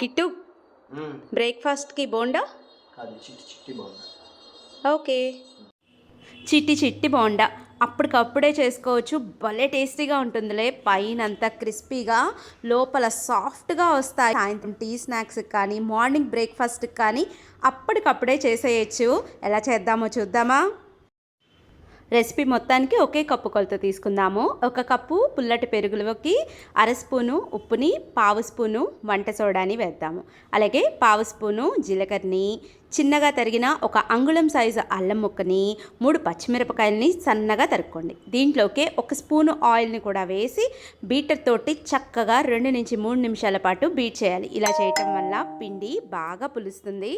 Kit. బ్రేక్ఫాస్ట్కి bonda? Okay. చిట్టి చిట్టి బోండా. అప్పటికప్పుడే చేసుకోవచ్చు. భలే టేస్టీగా ఉంటుందిలే. పైన అంతా క్రిస్పీగా లోపల సాఫ్ట్గా వస్తాయి. సాయంత్రం టీ స్నాక్స్కి కానీ మార్నింగ్ బ్రేక్ఫాస్ట్కి కానీ అప్పటికప్పుడే చేసేయచ్చు. ఎలా చేద్దామో చూద్దామా? రెసిపీ మొత్తానికి ఒకే కప్పు కొలత తీసుకుందాము. ఒక కప్పు పుల్లటి పెరుగులోకి అర స్పూను ఉప్పుని పావు స్పూను వంట సోడాని వేద్దాము. అలాగే పావు స్పూను జీలకర్రని చిన్నగా తరిగిన ఒక అంగుళం సైజు అల్లం ముక్కని మూడు పచ్చిమిరపకాయలని సన్నగా తరుక్కోండి. దీంట్లోకి ఒక స్పూను ఆయిల్ని కూడా వేసి బీటర్ తోటి చక్కగా రెండు నుంచి మూడు నిమిషాల పాటు బీట్ చేయాలి. ఇలా చేయటం వల్ల పిండి బాగా పులుస్తుంది.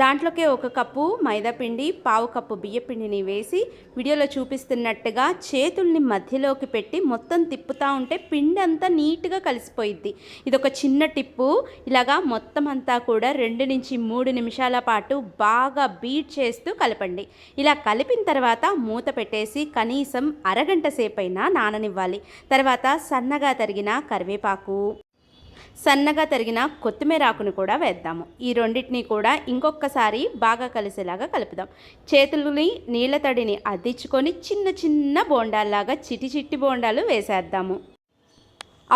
దాంట్లోకి ఒక కప్పు మైదాపిండి పావు కప్పు బియ్యపిండిని వేసి వీడియోలో చూపిస్తున్నట్టుగా చేతుల్ని మధ్యలోకి పెట్టి మొత్తం తిప్పుతూ ఉంటే పిండి అంతా నీట్గా కలిసిపోయిద్ది. ఇదొక చిన్న టిప్పు. ఇలాగా మొత్తం అంతా కూడా రెండు నుంచి మూడు నిమిషాల పాటు బాగా బీట్ చేస్తూ కలపండి. ఇలా కలిపిన తర్వాత మూత పెట్టేసి కనీసం అరగంట సేపైనా నాననివ్వాలి. తర్వాత సన్నగా తరిగిన కరివేపాకు. సన్నగా తరిగిన కొత్తిమీర ఆకును కూడా వేద్దాము. ఈ రెండింటిని కూడా ఇంకొకసారి బాగా కలిసేలాగా కలుపుదాం. చేతులని నీళ్ళ తడిని అద్దించుకొని చిన్న చిన్న బోండాల్లాగా చిటి చిట్టి బోండాలు వేసేద్దాము.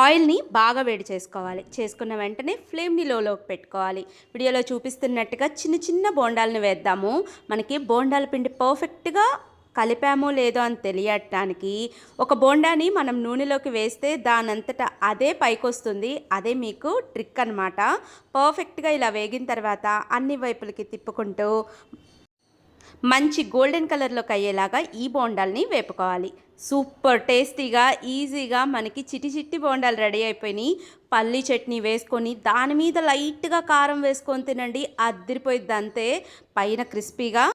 ఆయిల్ని బాగా వేడి చేసుకోవాలి. చేసుకున్న వెంటనే ఫ్లేమ్ని లోలోకి పెట్టుకోవాలి. వీడియోలో చూపిస్తున్నట్టుగా చిన్న చిన్న బోండాలను వేద్దాము. మనకి బోండాల పిండి పర్ఫెక్ట్గా కలిపామో లేదో అని తెలియటానికి ఒక బోండాని మనం నూనెలోకి వేస్తే దానంతటా అదే పైకొస్తుంది. అదే మీకు ట్రిక్ అనమాట పర్ఫెక్ట్గా ఇలా వేగిన తర్వాత అన్ని వైపులకి తిప్పుకుంటూ మంచి గోల్డెన్ కలర్లోకి అయ్యేలాగా ఈ బోండాల్ని వేపుకోవాలి. సూపర్ టేస్టీగా ఈజీగా మనకి చిటి చిట్టి బోండాలు రెడీ అయిపోయినాయి. పల్లి చట్నీ వేసుకొని దాని మీద లైట్గా కారం వేసుకొని తినండి. అద్దరిపోయిద్ది అంతే. పైన క్రిస్పీగా